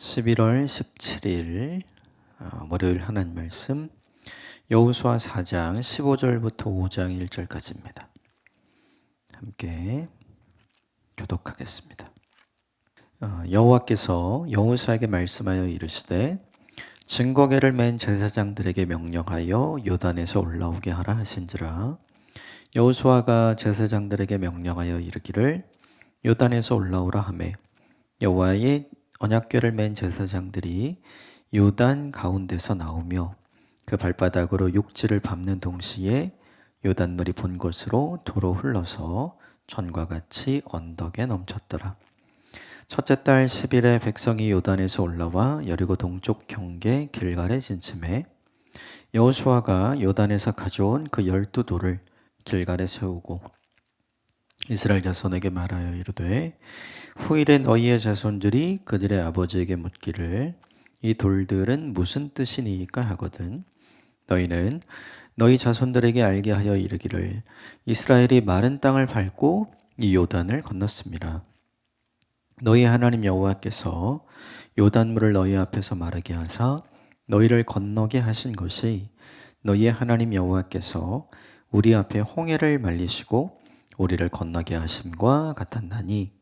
11월 17일 어, 월요일 하나님 말씀 여호수아 4장 15절부터 5장 1절까지입니다. 함께 교독하겠습니다. 어, 여호와께서 여호수아에게 말씀하여 이르시되 증거계를 맨 제사장들에게 명령하여 요단에서 올라오게 하라 하신지라 여호수아가 제사장들에게 명령하여 이르기를 요단에서 올라오라 하매 여호와의 언약궤를 맨 제사장들이 요단 가운데서 나오며 그 발바닥으로 육지를 밟는 동시에 요단물이 본 곳으로 도로 흘러서 전과 같이 언덕에 넘쳤더라. 첫째 달 10일에 백성이 요단에서 올라와 여리고 동쪽 경계 길갈에 진침해 여호수아가 요단에서 가져온 그 열두 돌을 길갈에 세우고 이스라엘 자손에게 말하여 이르되 후일에 너희의 자손들이 그들의 아버지에게 묻기를 이 돌들은 무슨 뜻이니까 하거든 너희는 너희 자손들에게 알게 하여 이르기를 이스라엘이 마른 땅을 밟고 이 요단을 건넜습니다. 너희 하나님 여호와께서 요단물을 너희 앞에서 마르게 하사 너희를 건너게 하신 것이 너희의 하나님 여호와께서 우리 앞에 홍해를 말리시고 우리를 건너게 하심과 같았나니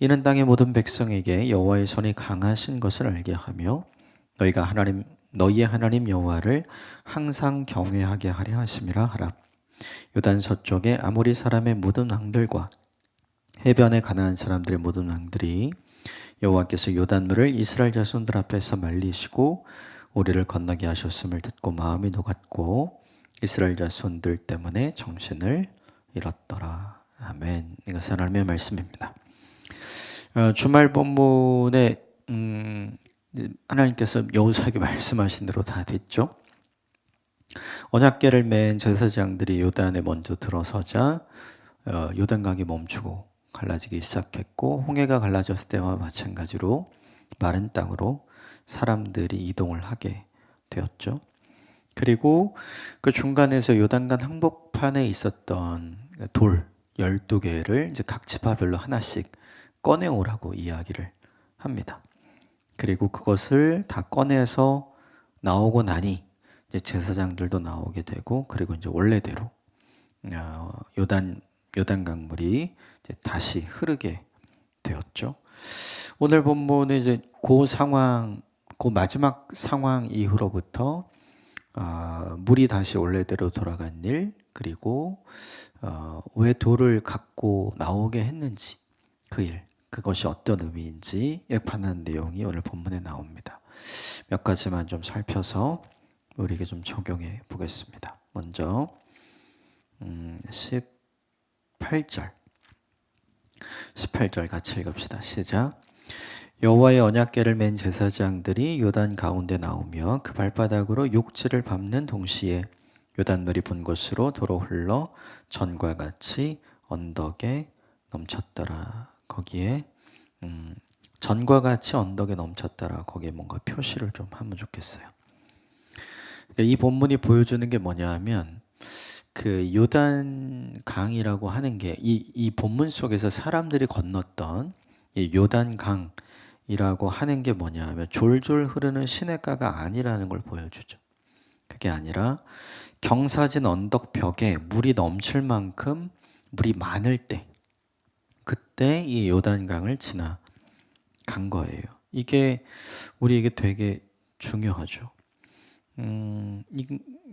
이는 땅의 모든 백성에게 여호와의 손이 강하신 것을 알게 하며 너희가 하나님 너희의 하나님 여호와를 항상 경외하게 하려 하심이라 하라. 요단 서쪽에 아모리 사람의 모든 왕들과 해변에 가나안 사람들의 모든 왕들이 여호와께서 요단물을 이스라엘 자손들 앞에서 말리시고 우리를 건너게 하셨음을 듣고 마음이 녹았고 이스라엘 자손들 때문에 정신을 잃었더라. 아멘. 이것은 하나님의 말씀입니다. 어, 주말 본문에 음, 하나님께서 여호수아에게 말씀하신 대로 다 됐죠. 언약궤를 맨 제사장들이 요단에 먼저 들어서자 어, 요단강이 멈추고 갈라지기 시작했고 홍해가 갈라졌을 때와 마찬가지로 마른 땅으로 사람들이 이동을 하게 되었죠. 그리고 그 중간에서 요단강 항복판에 있었던 돌 12개를 이제 각 지파별로 하나씩 꺼내오라고 이야기를 합니다. 그리고 그것을 다 꺼내서 나오고 나니 이제 제사장들도 나오게 되고 그리고 이제 원래대로 어, 요단 요단 강물이 다시 흐르게 되었죠. 오늘 본문은 이제 그 상황, 그 마지막 상황 이후로부터 어, 물이 다시 원래대로 돌아간 일 그리고 어, 왜 돌을 갖고 나오게 했는지 그 일, 그것이 어떤 의미인지 예판한 내용이 오늘 본문에 나옵니다. 몇 가지만 좀 살펴서 우리에게 좀 적용해 보겠습니다. 먼저 음, 18절 18절 같이 읽읍시다. 시작. 여호와의 언약궤를 맨 제사장들이 요단 가운데 나오며 그 발바닥으로 욕지를 밟는 동시에 요단물이 본 곳으로 도로 흘러 전과 같이 언덕에 넘쳤더라. 거기에 음, 전과 같이 언덕에 넘쳤더라. 거기에 뭔가 표시를 좀 하면 좋겠어요. 그러니까 이 본문이 보여주는 게 뭐냐 하면 그 요단 강이라고 하는 게 이 이 본문 속에서 사람들이 건넜던 이 요단 강이라고 하는 게 뭐냐 하면 졸졸 흐르는 시냇가가 아니라는 걸 보여주죠. 그게 아니라 경사진 언덕 벽에 물이 넘칠 만큼 물이 많을 때 그때 이 요단강을 지나 간 거예요. 이게 우리에게 되게 중요하죠. 음,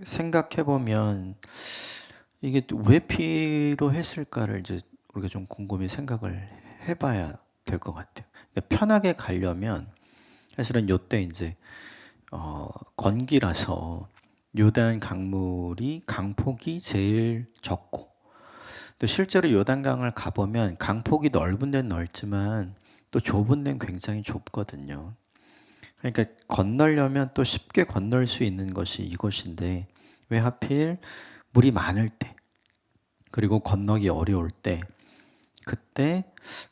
생각해 보면 이게 왜 필요했을까를 이제 우리가 좀 곰곰이 생각을 해봐야 될 것 같아요. 그러니까 편하게 가려면 사실은 요때 이제 어, 건기라서 요단 강물이 강폭이 제일 적고 또 실제로 요단강을 가보면 강폭이 넓은 데는 넓지만 또 좁은 데는 굉장히 좁거든요. 그러니까 건널려면 또 쉽게 건널 수 있는 것이 이곳인데 왜 하필 물이 많을 때 그리고 건너기 어려울 때 그때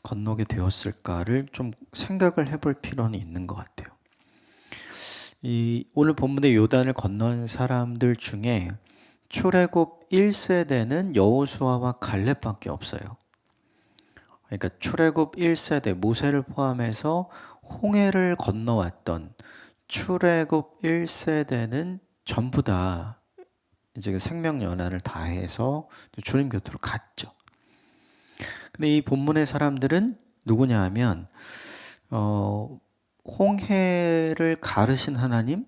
건너게 되었을까를 좀 생각을 해볼 필요는 있는 것 같아요. 이 오늘 본문의 요단을 건넌 사람들 중에 출애굽 1세대는 여호수아와 갈렙밖에 없어요. 그러니까 출애굽 1세대 모세를 포함해서 홍해를 건너왔던 출애굽 1세대는 전부 다 이제 그 생명 연한을 다해서 주님 곁으로 갔죠. 근데 이 본문의 사람들은 누구냐 하면 어, 홍해를 가르신 하나님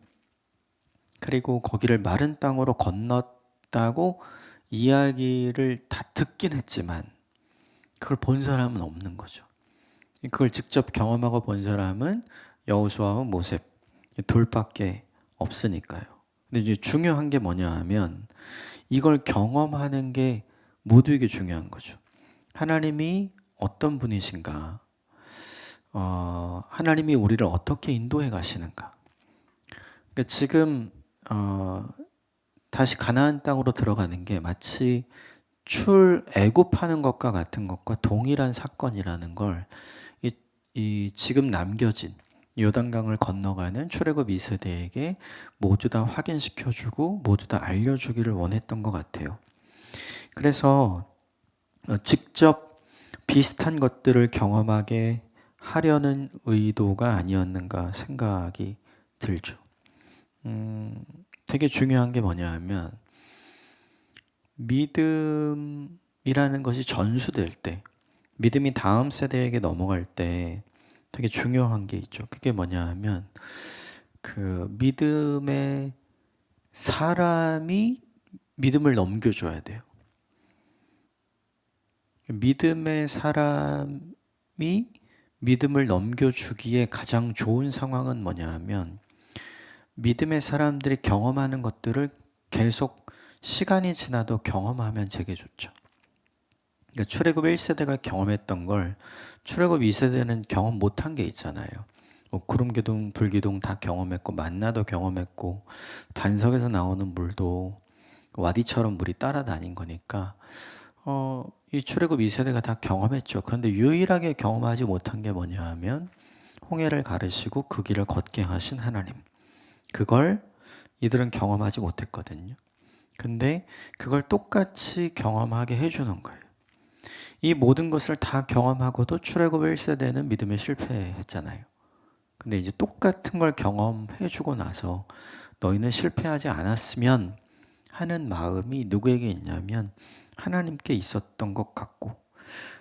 그리고 거기를 마른 땅으로 건넜다고 이야기를 다 듣긴 했지만 그걸 본 사람은 없는 거죠. 그걸 직접 경험하고 본 사람은 여호수아와 모세 둘밖에 없으니까요. 근데 이제 중요한 게 뭐냐 하면 이걸 경험하는 게 모두에게 중요한 거죠. 하나님이 어떤 분이신가? 어, 하나님이 우리를 어떻게 인도해 가시는가? 그러니까 지금 어, 다시 가나안 땅으로 들어가는 게 마치 출애굽하는 것과 같은 것과 동일한 사건이라는 걸 이, 이 지금 남겨진 요단강을 건너가는 출애굽 2세대에게 모두 다 확인시켜주고 모두 다 알려주기를 원했던 것 같아요. 그래서 어, 직접 비슷한 것들을 경험하게 하려는 의도가 아니었는가 생각이 들죠. 음, 되게 중요한 게 뭐냐 하면 믿음이라는 것이 전수될 때, 믿음이 다음 세대에게 넘어갈 때 되게 중요한 게 있죠. 그게 뭐냐 하면 그 믿음의 사람이 믿음을 넘겨줘야 돼요. 믿음의 사람이 믿음을 넘겨주기에 가장 좋은 상황은 뭐냐 하면 믿음의 사람들이 경험하는 것들을 계속 시간이 지나도 경험하면 되게 좋죠. 그러니까 출애굽 1세대가 경험했던 걸 출애굽 2세대는 경험 못한 게 있잖아요. 뭐 구름기둥, 불기둥 다 경험했고 만나도 경험했고 반석에서 나오는 물도 와디처럼 물이 따라다닌 거니까 어, 이 출애굽 2세대가 다 경험했죠. 그런데 유일하게 경험하지 못한 게 뭐냐 하면 홍해를 가르시고 그 길을 걷게 하신 하나님. 그걸 이들은 경험하지 못했거든요. 근데 그걸 똑같이 경험하게 해주는 거예요. 이 모든 것을 다 경험하고도 출애굽 1세대는 믿음에 실패했잖아요. 근데 이제 똑같은 걸 경험해주고 나서 너희는 실패하지 않았으면 하는 마음이 누구에게 있냐면 하나님께 있었던 것 같고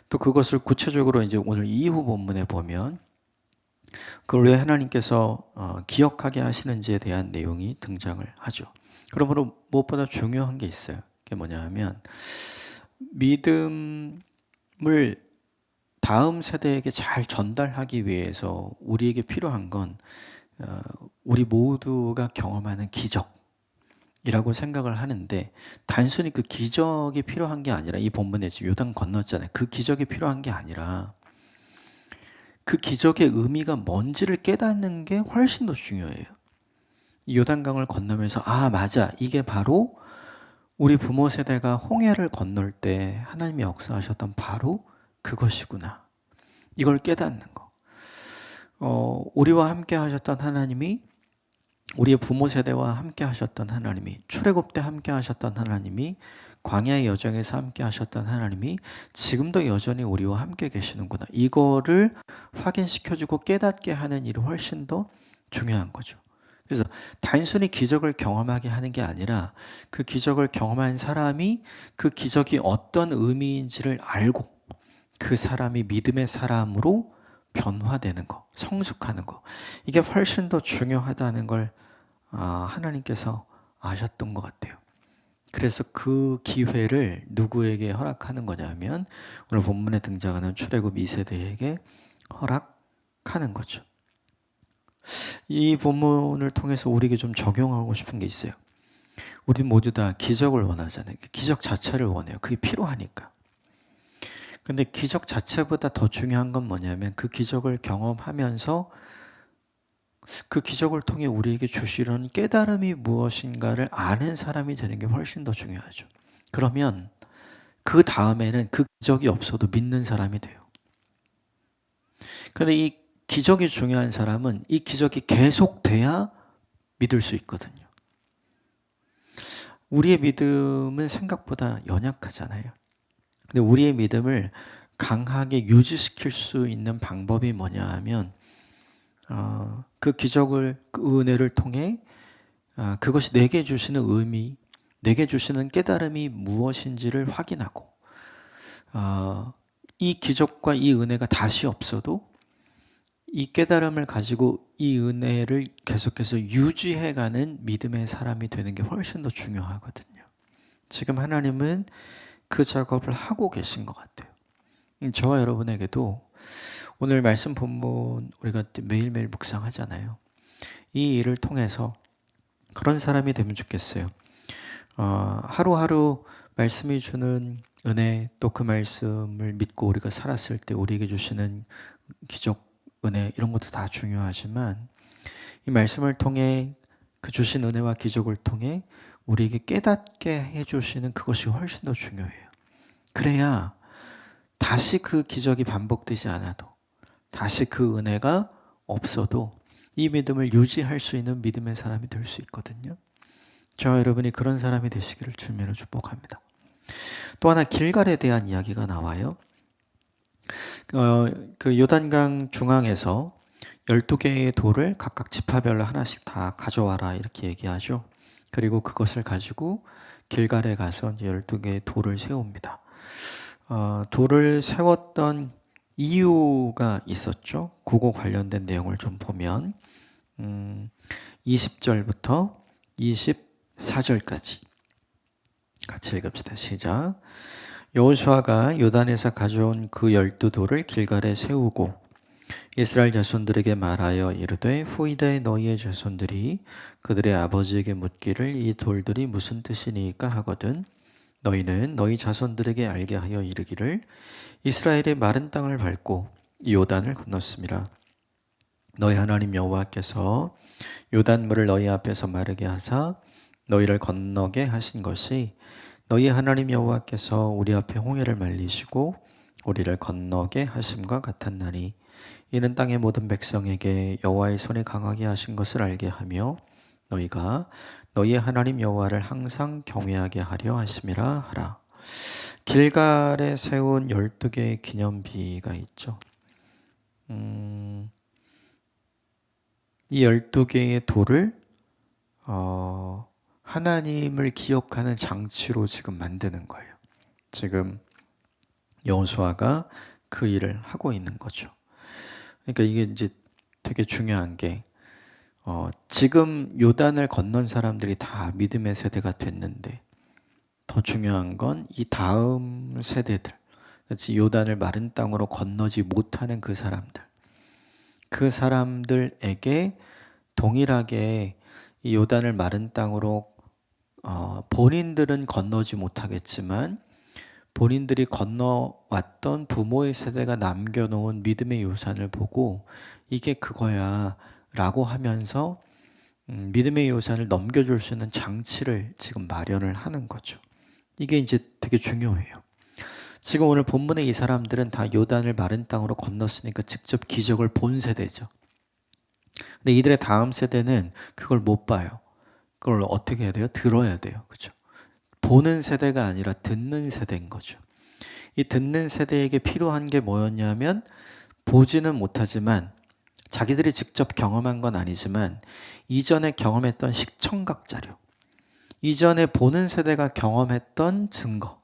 또 그것을 구체적으로 이제 오늘 이후 본문에 보면 그걸 왜 하나님께서 어, 기억하게 하시는지에 대한 내용이 등장을 하죠. 그러므로 무엇보다 중요한 게 있어요. 그게 뭐냐 하면 믿음을 다음 세대에게 잘 전달하기 위해서 우리에게 필요한 건 어, 우리 모두가 경험하는 기적 이라고 생각을 하는데 단순히 그 기적이 필요한 게 아니라 이 본문에 지금 요단 건넜잖아요. 그 기적이 필요한 게 아니라 그 기적의 의미가 뭔지를 깨닫는 게 훨씬 더 중요해요. 요단강을 건너면서 아 맞아 이게 바로 우리 부모 세대가 홍해를 건널 때 하나님이 역사하셨던 바로 그것이구나. 이걸 깨닫는 거. 어, 우리와 함께 하셨던 하나님이 우리의 부모 세대와 함께 하셨던 하나님이 출애굽 때 함께 하셨던 하나님이 광야의 여정에서 함께 하셨던 하나님이 지금도 여전히 우리와 함께 계시는구나. 이거를 확인시켜 주고 깨닫게 하는 일이 훨씬 더 중요한 거죠. 그래서 단순히 기적을 경험하게 하는 게 아니라 그 기적을 경험한 사람이 그 기적이 어떤 의미인지를 알고 그 사람이 믿음의 사람으로 변화되는 거, 성숙하는 거. 이게 훨씬 더 중요하다는 걸 아, 하나님께서 아셨던 것 같아요. 그래서 그 기회를 누구에게 허락하는 거냐면 오늘 본문에 등장하는 출애굽 2세대에게 허락하는 거죠. 이 본문을 통해서 우리에게 좀 적용하고 싶은 게 있어요. 우리 모두 다 기적을 원하잖아요. 기적 자체를 원해요. 그게 필요하니까. 근데 기적 자체보다 더 중요한 건 뭐냐면 그 기적을 경험하면서 그 기적을 통해 우리에게 주시려는 깨달음이 무엇인가를 아는 사람이 되는 게 훨씬 더 중요하죠. 그러면 그 다음에는 그 기적이 없어도 믿는 사람이 돼요. 근데 이 기적이 중요한 사람은 이 기적이 계속돼야 믿을 수 있거든요. 우리의 믿음은 생각보다 연약하잖아요. 근데 우리의 믿음을 강하게 유지시킬 수 있는 방법이 뭐냐 하면 어, 그 기적을 그 은혜를 통해 아, 그것이 내게 주시는 의미, 내게 주시는 깨달음이 무엇인지를 확인하고 어, 이 기적과 이 은혜가 다시 없어도 이 깨달음을 가지고 이 은혜를 계속해서 유지해가는 믿음의 사람이 되는 게 훨씬 더 중요하거든요. 지금 하나님은 그 작업을 하고 계신 것 같아요. 음, 저와 여러분에게도 오늘 말씀 본문 우리가 매일매일 묵상하잖아요. 이 일을 통해서 그런 사람이 되면 좋겠어요. 어, 하루하루 말씀이 주는 은혜 또 그 말씀을 믿고 우리가 살았을 때 우리에게 주시는 기적 은혜 이런 것도 다 중요하지만 이 말씀을 통해 그 주신 은혜와 기적을 통해 우리에게 깨닫게 해주시는 그것이 훨씬 더 중요해요. 그래야 다시 그 기적이 반복되지 않아도 다시 그 은혜가 없어도 이 믿음을 유지할 수 있는 믿음의 사람이 될 수 있거든요. 저와 여러분이 그런 사람이 되시기를 주님으로 축복합니다. 또 하나 길갈에 대한 이야기가 나와요. 어, 그 요단강 중앙에서 12개의 돌을 각각 지파별로 하나씩 다 가져와라 이렇게 얘기하죠. 그리고 그것을 가지고 길갈에 가서 12개의 돌을 세웁니다. 어, 돌을 세웠던 이유가 있었죠. 그거 관련된 내용을 좀 보면 음, 20절부터 24절까지 같이 읽읍시다. 시작. 여호수아가 요단에서 가져온 그 열두 돌을 길갈에 세우고 이스라엘 자손들에게 말하여 이르되 후이다의 너희의 자손들이 그들의 아버지에게 묻기를 이 돌들이 무슨 뜻이니까 하거든 너희는 너희 자손들에게 알게 하여 이르기를 이스라엘의 마른 땅을 밟고 요단을 건넜습니다. 너희 하나님 여호와께서 요단물을 너희 앞에서 마르게 하사 너희를 건너게 하신 것이 너희 하나님 여호와께서 우리 앞에 홍해를 말리시고 우리를 건너게 하심과 같았나니 이는 땅의 모든 백성에게 여호와의 손이 강하게 하신 것을 알게 하며 너희가 너희 하나님 여호와를 항상 경외하게 하려 하심이라 하라. 길갈에 세운 12개의 기념비가 있죠. 음, 이 12개의 돌을 어, 하나님을 기억하는 장치로 지금 만드는 거예요. 지금 여호수아가 그 일을 하고 있는 거죠. 그러니까 이게 이제 되게 중요한 게 어, 지금 요단을 건넌 사람들이 다 믿음의 세대가 됐는데 더 중요한 건 이 다음 세대들, 그렇지 요단을 마른 땅으로 건너지 못하는 그 사람들, 그 사람들에게 동일하게 이 요단을 마른 땅으로 어, 본인들은 건너지 못하겠지만 본인들이 건너왔던 부모의 세대가 남겨놓은 믿음의 유산을 보고 이게 그거야 라고 하면서 음, 믿음의 유산을 넘겨줄 수 있는 장치를 지금 마련을 하는 거죠. 이게 이제 되게 중요해요. 지금 오늘 본문의 이 사람들은 다 요단을 마른 땅으로 건넜으니까 직접 기적을 본 세대죠. 근데 이들의 다음 세대는 그걸 못 봐요. 그걸 어떻게 해야 돼요? 들어야 돼요. 그죠? 보는 세대가 아니라 듣는 세대인 거죠. 이 듣는 세대에게 필요한 게 뭐였냐면 보지는 못하지만 자기들이 직접 경험한 건 아니지만 이전에 경험했던 식청각 자료, 이전에 보는 세대가 경험했던 증거,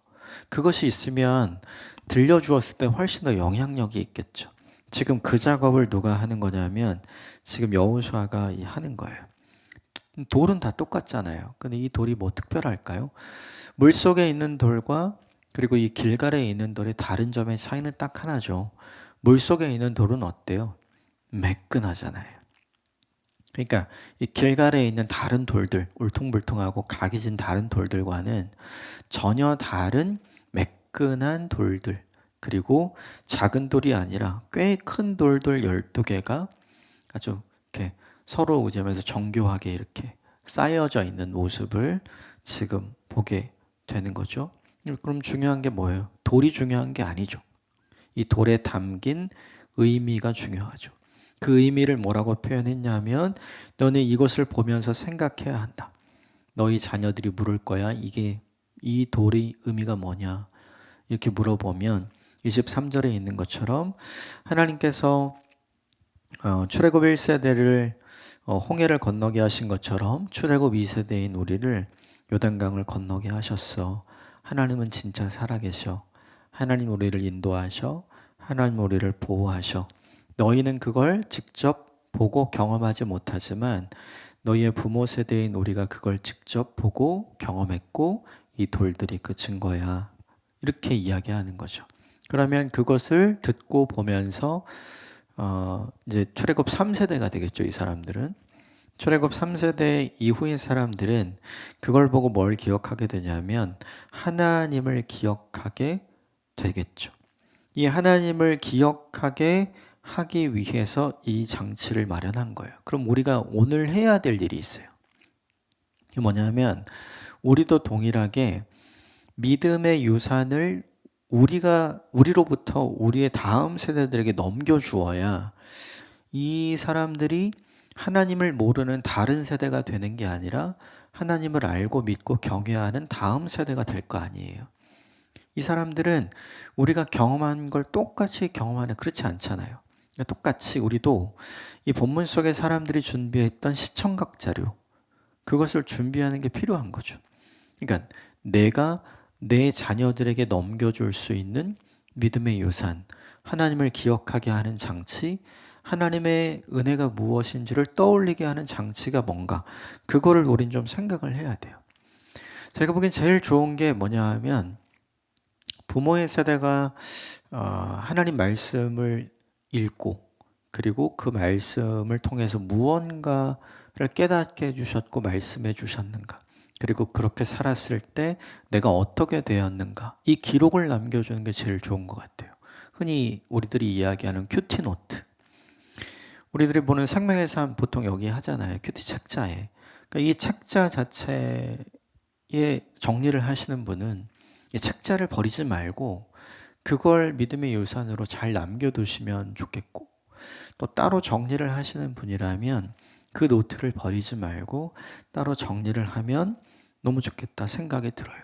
그것이 있으면 들려주었을 때 훨씬 더 영향력이 있겠죠. 지금 그 작업을 누가 하는 거냐면 지금 여호수아가 하는 거예요. 돌은 다 똑같잖아요. 근데 이 돌이 뭐 특별할까요? 물 속에 있는 돌과 그리고 이 길가에 있는 돌의 다른 점의 차이는 딱 하나죠. 물 속에 있는 돌은 어때요? 매끈하잖아요. 그러니까 이 길가에 있는 다른 돌들, 울퉁불퉁하고 각이 진 다른 돌들과는 전혀 다른 매끈한 돌들, 그리고 작은 돌이 아니라 꽤 큰 돌들 12개가 아주 이렇게 서로 의지하면서 정교하게 이렇게 쌓여져 있는 모습을 지금 보게 되는 거죠. 그럼 중요한 게 뭐예요? 돌이 중요한 게 아니죠. 이 돌에 담긴 의미가 중요하죠. 그 의미를 뭐라고 표현했냐면 너는 이것을 보면서 생각해야 한다. 너희 자녀들이 물을 거야. 이게 이 돌의 의미가 뭐냐? 이렇게 물어보면 23절에 있는 것처럼 하나님께서 어, 출애굽 1세대를 어, 홍해를 건너게 하신 것처럼 출애굽 2세대인 우리를 요단강을 건너게 하셨어. 하나님은 진짜 살아계셔. 하나님 우리를 인도하셔. 하나님 우리를 보호하셔. 너희는 그걸 직접 보고 경험하지 못하지만 너희의 부모 세대인 우리가 그걸 직접 보고 경험했고 이 돌들이 그 증거야. 이렇게 이야기하는 거죠. 그러면 그것을 듣고 보면서 어 이제 출애굽 3세대가 되겠죠, 이 사람들은. 출애굽 3세대 이후의 사람들은 그걸 보고 뭘 기억하게 되냐면 하나님을 기억하게 되겠죠. 이 하나님을 기억하게 하기 위해서 이 장치를 마련한 거예요. 그럼 우리가 오늘 해야 될 일이 있어요. 이게 뭐냐면 우리도 동일하게 믿음의 유산을 우리가 우리로부터 우리의 다음 세대들에게 넘겨 주어야 이 사람들이 하나님을 모르는 다른 세대가 되는 게 아니라 하나님을 알고 믿고 경외하는 다음 세대가 될 거 아니에요. 이 사람들은 우리가 경험한 걸 똑같이 경험하는 그렇지 않잖아요. 그러니까 똑같이 우리도 이 본문 속에 사람들이 준비했던 시청각 자료 그것을 준비하는 게 필요한 거죠. 그러니까 내가 내 자녀들에게 넘겨줄 수 있는 믿음의 유산, 하나님을 기억하게 하는 장치, 하나님의 은혜가 무엇인지를 떠올리게 하는 장치가 뭔가 그거를 우린 좀 생각을 해야 돼요. 제가 보기엔 제일 좋은 게 뭐냐 하면 부모의 세대가 어, 하나님 말씀을 읽고 그리고 그 말씀을 통해서 무언가를 깨닫게 해주셨고 말씀해 주셨는가 그리고 그렇게 살았을 때 내가 어떻게 되었는가 이 기록을 남겨주는 게 제일 좋은 것 같아요. 흔히 우리들이 이야기하는 큐티 노트 우리들이 보는 생명의 삶 보통 여기 하잖아요. 큐티 책자에. 그러니까 이 책자 자체에 정리를 하시는 분은 이 책자를 버리지 말고 그걸 믿음의 유산으로 잘 남겨두시면 좋겠고 또 따로 정리를 하시는 분이라면 그 노트를 버리지 말고 따로 정리를 하면 너무 좋겠다 생각이 들어요.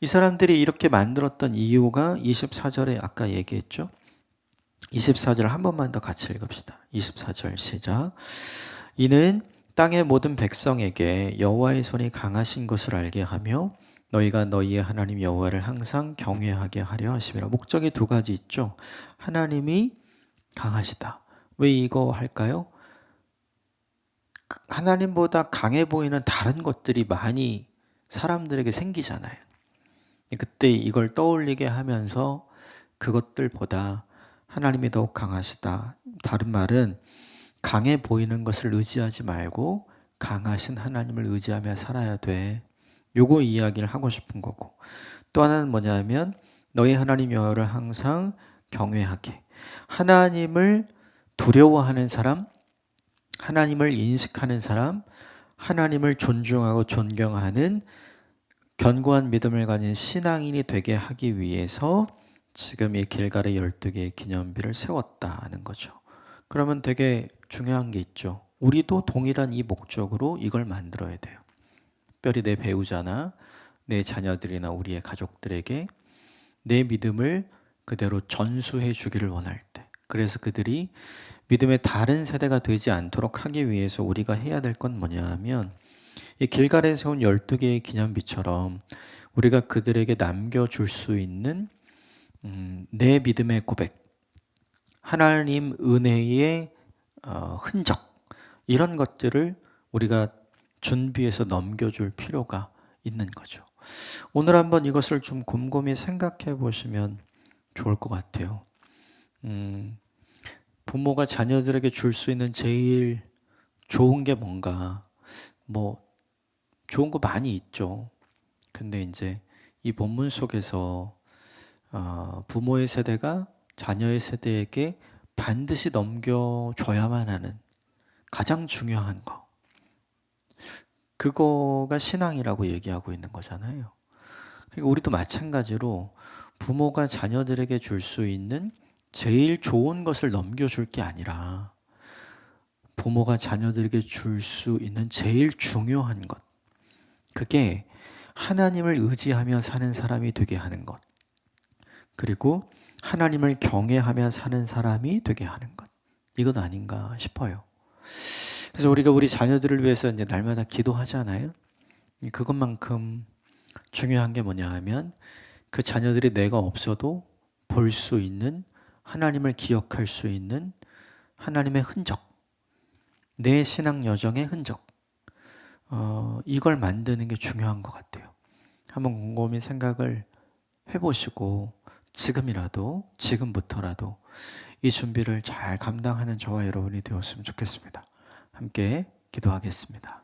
이 사람들이 이렇게 만들었던 이유가 24절에 아까 얘기했죠. 24절 한 번만 더 같이 읽읍시다. 24절 시작. 이는 땅의 모든 백성에게 여호와의 손이 강하신 것을 알게 하며 너희가 너희의 하나님 여호와를 항상 경외하게 하려 하심이라. 목적이 두 가지 있죠. 하나님이 강하시다. 왜 이거 할까요? 하나님보다 강해 보이는 다른 것들이 많이 사람들에게 생기잖아요. 그때 이걸 떠올리게 하면서 그것들보다 하나님이 더욱 강하시다. 다른 말은 강해 보이는 것을 의지하지 말고 강하신 하나님을 의지하며 살아야 돼. 요거 이야기를 하고 싶은 거고. 또 하나는 뭐냐면 너희 하나님 여호와를 항상 경외하게. 하나님을 두려워하는 사람, 하나님을 인식하는 사람, 하나님을 존중하고 존경하는 견고한 믿음을 가진 신앙인이 되게 하기 위해서 지금 이 길갈의 12개의 기념비를 세웠다는 거죠. 그러면 되게 중요한 게 있죠. 우리도 동일한 이 목적으로 이걸 만들어야 돼요. 특별히 내 배우자나 내 자녀들이나 우리의 가족들에게 내 믿음을 그대로 전수해 주기를 원할 때. 그래서 그들이 믿음의 다른 세대가 되지 않도록 하기 위해서 우리가 해야 될 건 뭐냐 하면 이 길갈에 세운 12개의 기념비처럼 우리가 그들에게 남겨줄 수 있는 음, 내 믿음의 고백, 하나님 은혜의 어, 흔적 이런 것들을 우리가 준비해서 넘겨줄 필요가 있는 거죠. 오늘 한번 이것을 좀 곰곰이 생각해 보시면 좋을 것 같아요. 음, 부모가 자녀들에게 줄 수 있는 제일 좋은 게 뭔가 뭐 좋은 거 많이 있죠. 근데 이제 이 본문 속에서 어, 부모의 세대가 자녀의 세대에게 반드시 넘겨줘야만 하는 가장 중요한 거. 그거가 신앙이라고 얘기하고 있는 거잖아요. 그러니까 우리도 마찬가지로 부모가 자녀들에게 줄 수 있는 제일 좋은 것을 넘겨줄 게 아니라 부모가 자녀들에게 줄 수 있는 제일 중요한 것. 그게 하나님을 의지하며 사는 사람이 되게 하는 것. 그리고 하나님을 경외하며 사는 사람이 되게 하는 것. 이것 아닌가 싶어요. 그래서 우리가 우리 자녀들을 위해서 이제 날마다 기도하잖아요. 그것만큼 중요한 게 뭐냐 하면 그 자녀들이 내가 없어도 볼 수 있는 하나님을 기억할 수 있는 하나님의 흔적, 내 신앙 여정의 흔적, 어, 이걸 만드는 게 중요한 것 같아요. 한번 곰곰이 생각을 해보시고 지금이라도 지금부터라도 이 준비를 잘 감당하는 저와 여러분이 되었으면 좋겠습니다. 함께 기도하겠습니다.